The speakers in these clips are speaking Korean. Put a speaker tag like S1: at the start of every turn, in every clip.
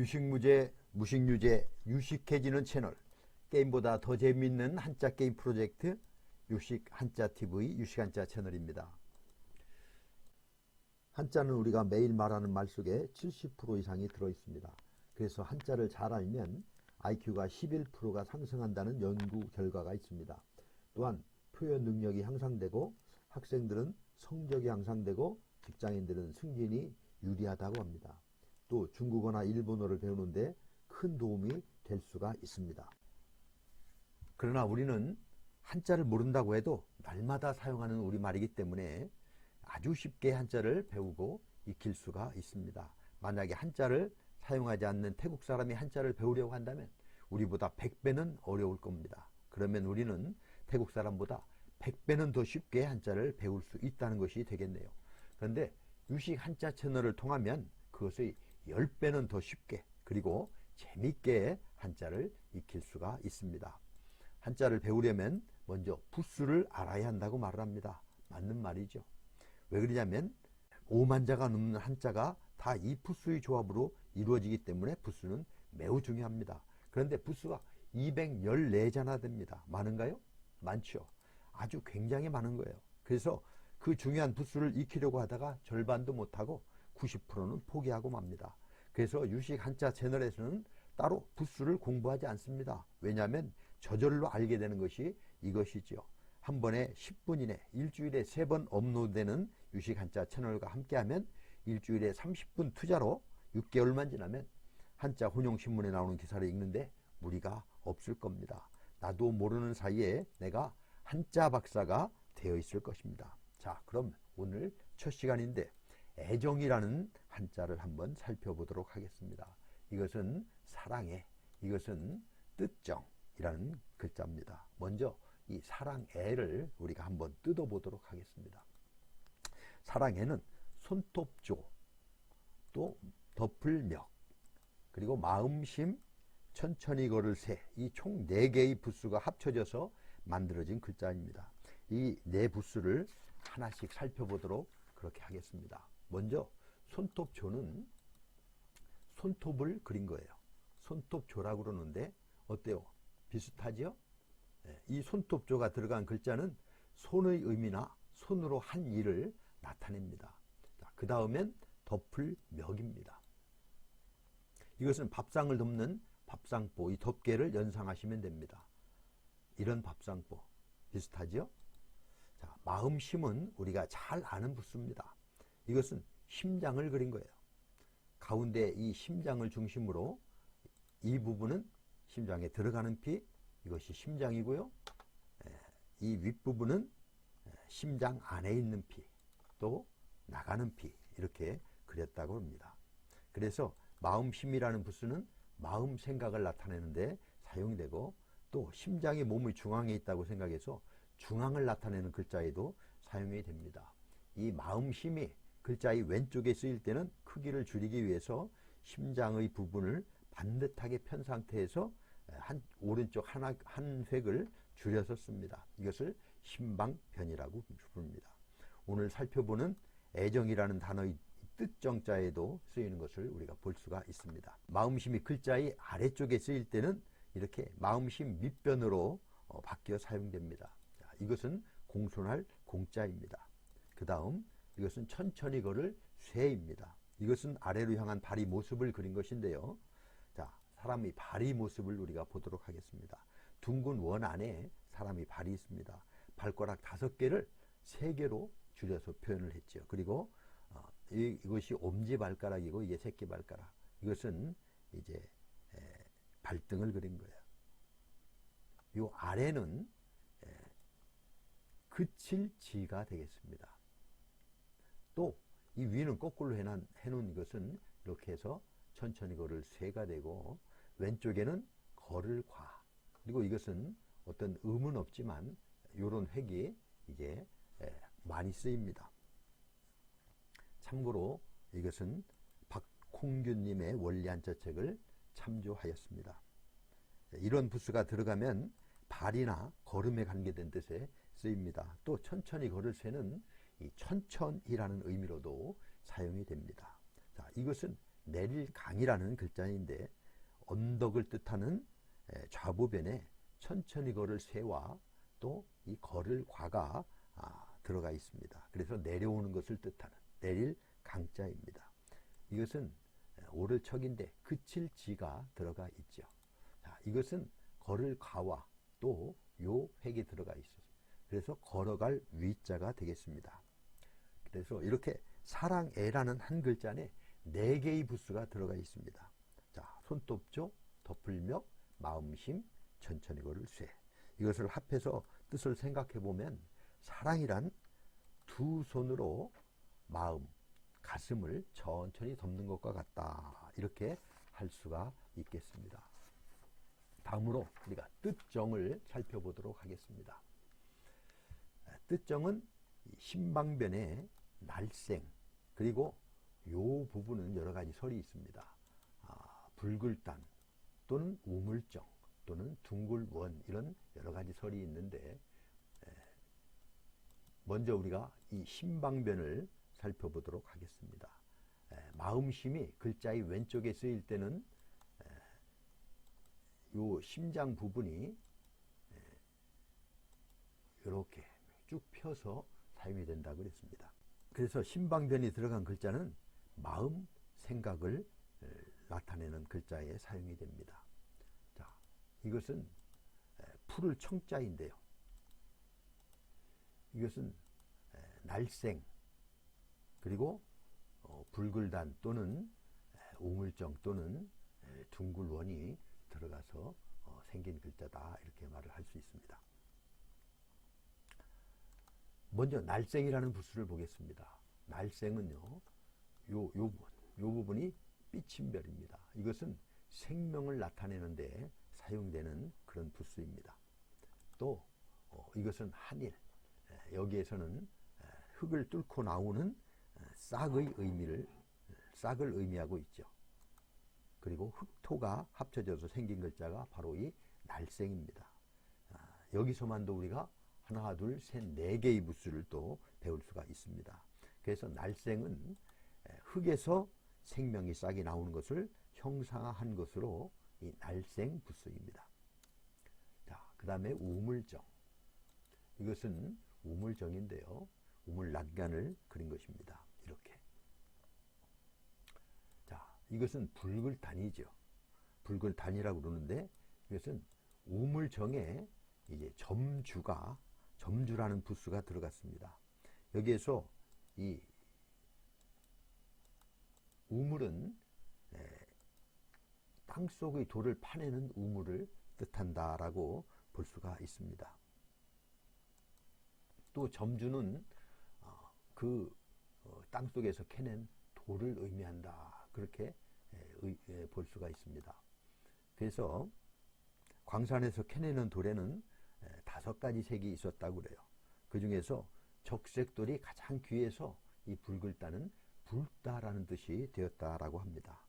S1: 유식무제, 무식유제, 유식해지는 채널 게임보다 더 재미있는 한자 게임 프로젝트 유식 한자 TV 유식 한자 채널입니다. 한자는 우리가 매일 말하는 말 속에 70% 이상이 들어 있습니다. 그래서 한자를 잘 알면 IQ가 11%가 상승한다는 연구 결과가 있습니다. 또한 표현 능력이 향상되고 학생들은 성적이 향상되고 직장인들은 승진이 유리하다고 합니다. 또 중국어나 일본어를 배우는데 큰 도움이 될 수가 있습니다. 그러나 우리는 한자를 모른다고 해도 날마다 사용하는 우리말이기 때문에 아주 쉽게 한자를 배우고 익힐 수가 있습니다. 만약에 한자를 사용하지 않는 태국 사람이 한자를 배우려고 한다면 우리보다 100배는 어려울 겁니다. 그러면 우리는 태국 사람보다 100배는 더 쉽게 한자를 배울 수 있다는 것이 되겠네요. 그런데 유식 한자 채널을 통하면 그것의 10배는 더 쉽게 그리고 재밌게 한자를 익힐 수가 있습니다. 한자를 배우려면 먼저 부수를 알아야 한다고 말을 합니다. 맞는 말이죠. 왜 그러냐면 5만 자가 넘는 한자가 다 이 부수의 조합으로 이루어지기 때문에 부수는 매우 중요합니다. 그런데 부수가 214자나 됩니다. 많은가요? 많죠. 아주 굉장히 많은 거예요. 그래서 그 중요한 부수를 익히려고 하다가 절반도 못하고 90%는 포기하고 맙니다. 그래서 유식 한자 채널에서는 따로 부수를 공부하지 않습니다. 왜냐하면 저절로 알게 되는 것이 이것이지요. 한 번에 10분 이내 일주일에 3번 업로드되는 유식 한자 채널과 함께하면 일주일에 30분 투자로 6개월만 지나면 한자 혼용신문에 나오는 기사를 읽는데 무리가 없을 겁니다. 나도 모르는 사이에 내가 한자 박사가 되어 있을 것입니다. 자, 그럼 오늘 첫 시간인데 애정이라는 한자를 한번 살펴보도록 하겠습니다. 이것은 사랑의, 이것은 뜻정이라는 글자입니다. 먼저 이 사랑애를 우리가 한번 뜯어보도록 하겠습니다. 사랑애는 손톱조, 또 덮을멱, 그리고 마음심, 천천히 걸을 새, 이총 네개의 부수가 합쳐져서 만들어진 글자입니다. 이 네 부수를 하나씩 살펴보도록 그렇게 하겠습니다. 먼저 손톱조는 손톱을 그린 거예요. 손톱조라고 그러는데 어때요? 비슷하지요? 네, 이 손톱조가 들어간 글자는 손의 의미나 손으로 한 일을 나타냅니다. 그 다음엔 덮을 멱입니다. 이것은 밥상을 덮는 밥상보, 이 덮개를 연상하시면 됩니다. 이런 밥상보 비슷하죠? 자, 마음심은 우리가 잘 아는 부수입니다. 이것은 심장을 그린 거예요. 가운데 이 심장을 중심으로 이 부분은 심장에 들어가는 피, 이것이 심장이고요. 이 윗부분은 심장 안에 있는 피, 또 나가는 피, 이렇게 그렸다고 합니다. 그래서 마음심이라는 부수는 마음 생각을 나타내는데 사용이 되고 또 심장이 몸의 중앙에 있다고 생각해서 중앙을 나타내는 글자에도 사용이 됩니다. 이 마음심이 글자의 왼쪽에 쓰일 때는 크기를 줄이기 위해서 심장의 부분을 반듯하게 편 상태에서 한 오른쪽 하나 한 획을 줄여서 씁니다. 이것을 신방편이라고 부릅니다. 오늘 살펴보는 애정이라는 단어의 뜻정자에도 쓰이는 것을 우리가 볼 수가 있습니다. 마음심이 글자의 아래쪽에 쓰일 때는 이렇게 마음심 밑변으로 어, 바뀌어 사용됩니다. 자, 이것은 공손할 공자입니다. 그 다음 이것은 천천히 걸을 쇠입니다. 이것은 아래로 향한 발이 모습을 그린 것인데요. 자, 사람의 발이 모습을 우리가 보도록 하겠습니다. 둥근 원 안에 사람이 발이 있습니다. 발가락 다섯 개를 세 개로 줄여서 표현을 했죠. 그리고 어, 이, 것이 엄지 발가락이고 이게 새끼 발가락. 이것은 이제 에, 발등을 그린 거예요. 이 아래는 에, 그칠 지가 되겠습니다. 또 이 위는 거꾸로 해놓은, 이것은 이렇게 해서 천천히 걸을 쇠가 되고 왼쪽에는 걸을 과 그리고 이것은 어떤 음은 없지만 이런 획이 이제 많이 쓰입니다. 참고로 이것은 박홍균님의 원리 한자책을 참조하였습니다. 이런 부수가 들어가면 발이나 걸음에 관계된 뜻에 쓰입니다. 또 천천히 걸을 새는 이 천천이라는 의미로도 사용이 됩니다. 자, 이것은 내릴 강이라는 글자인데 언덕을 뜻하는 에, 좌보변에 천천히 걸을 새와 또 이 걸을 과가 아, 들어가 있습니다. 그래서 내려오는 것을 뜻하는 내릴 강자입니다. 이것은 오를 척인데 그칠 지가 들어가 있죠. 자, 이것은 걸을 가와 또 요 획이 들어가 있어서 그래서 걸어갈 위자가 되겠습니다. 그래서 이렇게 사랑애라는 한 글자 안에 네 개의 부수가 들어가 있습니다. 자, 손톱조, 덮을멱, 마음심, 천천히 걸을 쇠. 이것을 합해서 뜻을 생각해 보면 사랑이란 두 손으로 마음, 가슴을 천천히 덮는 것과 같다. 이렇게 할 수가 있겠습니다. 다음으로 우리가 뜻정을 살펴보도록 하겠습니다. 뜻정은 신방변의 날생 그리고 요 부분은 여러 가지 설이 있습니다. 아, 붉을단 또는 우물정 또는 둥글원 이런 여러 가지 설이 있는데 먼저 우리가 이 신방변을 살펴보도록 하겠습니다. 마음심이 글자의 왼쪽에 쓰일 때는 요 심장 부분이 이렇게 쭉 펴서 사용이 된다고 그랬습니다. 그래서 신방변이 들어간 글자는 마음, 생각을 나타내는 글자에 사용이 됩니다. 자, 이것은 풀을 청자인데요. 이것은 날생 그리고 어, 붉을단 또는 우물정 또는 둥글원이 들어가서 어, 생긴 글자다 이렇게 말을 할 수 있습니다. 먼저 날생이라는 부수를 보겠습니다. 날생은요, 요, 요, 요 부분이 삐침별입니다. 이것은 생명을 나타내는데 사용되는 그런 부수입니다. 또 어, 이것은 한일, 여기에서는 흙을 뚫고 나오는 싹의 의미를 싹을 의미하고 있죠. 그리고 흙토가 합쳐져서 생긴 글자가 바로 이 날생입니다. 아, 여기서만도 우리가 하나, 둘, 셋, 네 개의 부수를 또 배울 수가 있습니다. 그래서 날생은 흙에서 생명이 싹이 나오는 것을 형상화한 것으로 이 날생 부수입니다. 자, 그 다음에 우물정. 이것은 우물정인데요. 우물 난간을 그린 것입니다. 이렇게. 자, 이것은 붉을 단이죠. 붉을 단이라고 그러는데 이것은 우물정에 이제 점주가 점주라는 부수가 들어갔습니다. 여기에서 이 우물은 땅 속의 돌을 파내는 우물을 뜻한다라고 볼 수가 있습니다. 또 점주는 어, 그 어, 땅속에서 캐낸 돌을 의미한다. 그렇게 볼 수가 있습니다. 그래서 광산에서 캐내는 돌에는 다섯 가지 색이 있었다고 그래요. 그 중에서 적색돌이 가장 귀해서 이 붉을다는 붉다라는 뜻이 되었다라고 합니다.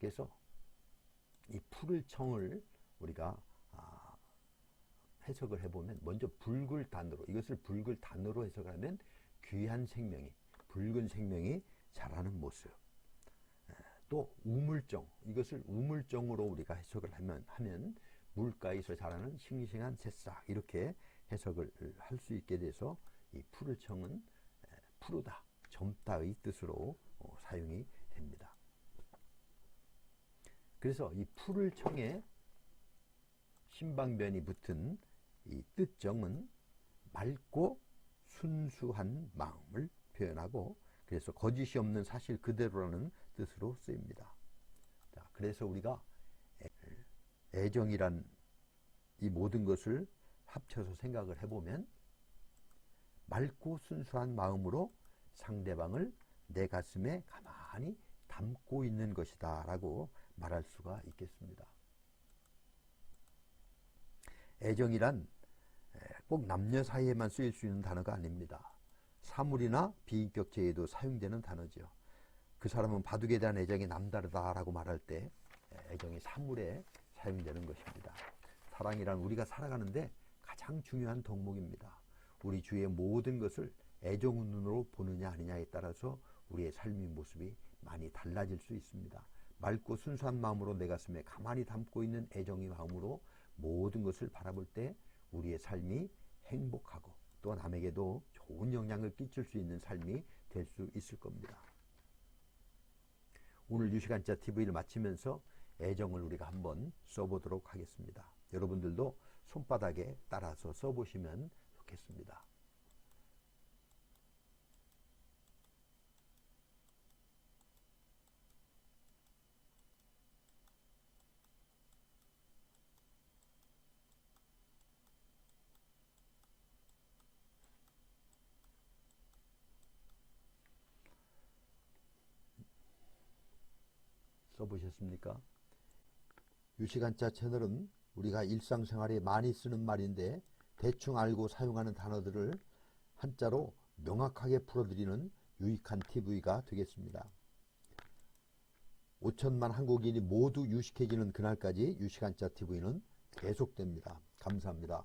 S1: 그래서 이 푸를 청을 우리가 아, 해석을 해보면 먼저 붉을 단으로 이것을 붉을 단으로 해석하면 귀한 생명이 붉은 생명이 자라는 모습. 또 우물정 이것을 우물정으로 우리가 해석을 하면 하면 물가에서 자라는 싱싱한 새싹 이렇게 해석을 할 수 있게 돼서 이 푸를 청은 푸르다 젊다의 뜻으로 어, 사용이 됩니다. 그래서 이 푸를 청에 신방변이 붙은 이 뜻정은 맑고 순수한 마음을 표현하고 그래서 거짓이 없는 사실 그대로라는 뜻으로 쓰입니다. 자, 그래서 우리가 애정이란 이 모든 것을 합쳐서 생각을 해보면 맑고 순수한 마음으로 상대방을 내 가슴에 가만히 담고 있는 것이다 라고 말할 수가 있겠습니다. 애정이란 꼭 남녀 사이에만 쓰일 수 있는 단어가 아닙니다. 사물이나 비인격체에도 사용되는 단어죠. 그 사람은 바둑에 대한 애정이 남다르다라고 말할 때 애정이 사물에 사용되는 것입니다. 사랑이란 우리가 살아가는데 가장 중요한 덕목입니다. 우리 주위의 모든 것을 애정 눈으로 보느냐 아니냐에 따라서 우리의 삶의 모습이 많이 달라질 수 있습니다. 맑고 순수한 마음으로 내 가슴에 가만히 담고 있는 애정의 마음으로 모든 것을 바라볼 때 우리의 삶이 행복하고 또 남에게도 좋은 영향을 끼칠 수 있는 삶이 될 수 있을 겁니다. 오늘 유시간자 TV를 마치면서 애정을 우리가 한번 써보도록 하겠습니다. 여러분들도 손바닥에 따라서 써보시면 좋겠습니다. 써보셨습니까? 유시간자 채널은 우리가 일상생활에 많이 쓰는 말인데 대충 알고 사용하는 단어들을 한자로 명확하게 풀어드리는 유익한 TV가 되겠습니다. 5천만 한국인이 모두 유식해지는 그날까지 유시간자 TV는 계속됩니다. 감사합니다.